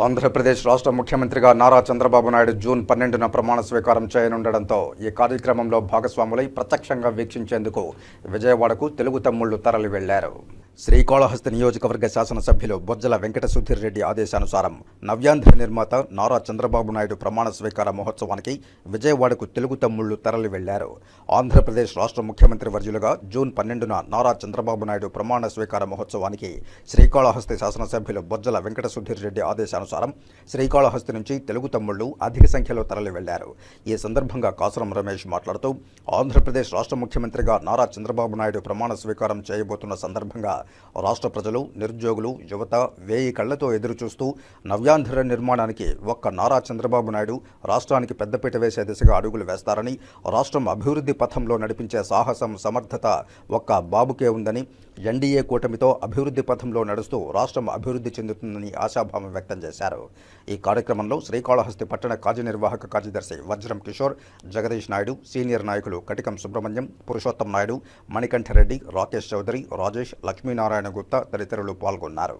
ఆంధ్రప్రదేశ్ రాష్ట్ర ముఖ్యమంత్రిగా నారా చంద్రబాబు నాయుడు జూన్ పన్నెండున ప్రమాణ స్వీకారం చేయనుండడంతో ఈ కార్యక్రమంలో భాగస్వాములై ప్రత్యక్షంగా వీక్షించేందుకు విజయవాడకు తెలుగు తమ్ముళ్ళు తరలి వెళ్ళారు శ్రీకాళహస్తి నియోజకవర్గ శాసనసభ్యులు బొజ్జల వెంకట సుధీర్ రెడ్డి ఆదేశానుసారం నవ్యాంధ్ర నిర్మాత నారా చంద్రబాబు నాయుడు ప్రమాణ స్వీకార మహోత్సవానికి విజయవాడకు తెలుగు తమ్ముళ్ళు తరలి వెళ్ళారు ఆంధ్రప్రదేశ్ రాష్ట్ర ముఖ్యమంత్రి వర్యులుగా జూన్ పన్నెండున నారా చంద్రబాబు నాయుడు ప్రమాణ స్వీకార మహోత్సవానికి శ్రీకాళహస్తి శాసనసభ్యులు బొజ్జల వెంకట సుధీర్ రెడ్డి ఆదేశానుసారం శ్రీకాళహస్తి నుంచి తెలుగు తమ్ముళ్ళు అధిక సంఖ్యలో తరలి వెళ్ళారు ఈ సందర్భంగా కాసురం రమేష్ మాట్లాడుతూ ఆంధ్రప్రదేశ్ రాష్ట్ర ముఖ్యమంత్రిగా నారా చంద్రబాబు నాయుడు ప్రమాణ స్వీకారం చేయబోతున్న సందర్భంగా రాష్ట్ర ప్రజలు నిరుద్యోగులు యువత వేయి కళ్ళతో ఎదురుచూస్తూ నవ్యాంధ్ర నిర్మాణానికి ఒక్క నారా చంద్రబాబు నాయుడు రాష్ట్రానికి పెద్దపీట వేసే దిశగా అడుగులు వేస్తారని రాష్ట్రం అభివృద్ధి పథంలో నడిపించే సాహసం సమర్థత ఒక్క బాబుకే ఉందని ఎన్డీఏ కూటమితో అభివృద్ధి పథంలో నడుస్తూ రాష్ట్రం అభివృద్ధి చెందుతుందని ఆశాభావం వ్యక్తం చేశారు. ఈ కార్యక్రమంలో శ్రీకాళహస్తి పట్టణ కార్యనిర్వాహక కార్యదర్శి వజ్రం కిషోర్ జగదీష్ నాయుడు సీనియర్ నాయకులు కటికం సుబ్రహ్మణ్యం పురుషోత్తం నాయుడు మణికంఠరెడ్డి రాకేష్ చౌదరి రాజేష్ లక్ష్మీనారాయణ గుప్తా తదితరులు పాల్గొన్నారు.